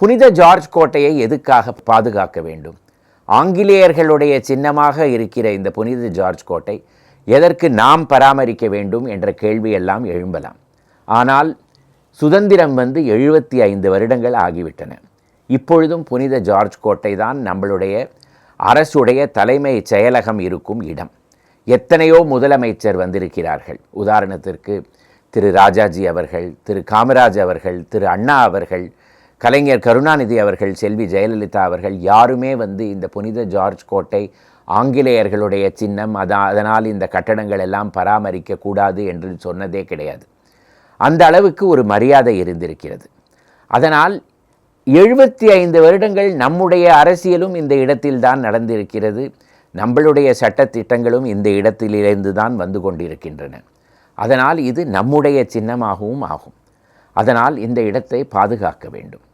புனித ஜார்ஜ் கோட்டையை எதுக்காக பாதுகாக்க வேண்டும்? ஆங்கிலேயர்களுடைய சின்னமாக இருக்கிற இந்த புனித ஜார்ஜ் கோட்டை எதற்கு நாம் பராமரிக்க வேண்டும் என்ற கேள்வியெல்லாம் எழும்பலாம். ஆனால் சுதந்திரம் வந்து எழுபத்தி ஐந்து வருடங்கள் ஆகிவிட்டன. இப்பொழுதும் புனித ஜார்ஜ் கோட்டை தான் நம்மளுடைய அரசுடைய தலைமை செயலகம் இருக்கும் இடம். எத்தனையோ முதலமைச்சர் வந்திருக்கிறார்கள். உதாரணத்திற்கு திரு ராஜாஜி அவர்கள் திரு காமராஜ் அவர்கள் திரு அண்ணா அவர்கள் கலைஞர் கருணாநிதி அவர்கள் செல்வி ஜெயலலிதா அவர்கள் யாருமே வந்து இந்த புனித ஜார்ஜ் கோட்டை ஆங்கிலேயர்களுடைய சின்னம் அதான் அதனால் இந்த கட்டடங்கள் எல்லாம் பராமரிக்கக்கூடாது என்று சொன்னதே கிடையாது. அந்த அளவுக்கு ஒரு மரியாதை இருந்திருக்கிறது. அதனால் எழுபத்தி ஐந்து வருடங்கள் நம்முடைய அரசியலும் இந்த இடத்தில்தான் நடந்திருக்கிறது. நம்மளுடைய சட்டத்திட்டங்களும் இந்த இடத்திலிருந்து தான் வந்து கொண்டிருக்கின்றன. அதனால் இது நம்முடைய சின்னமாகவும் ஆகும். அதனால் இந்த இடத்தை பாதுகாக்க வேண்டும்.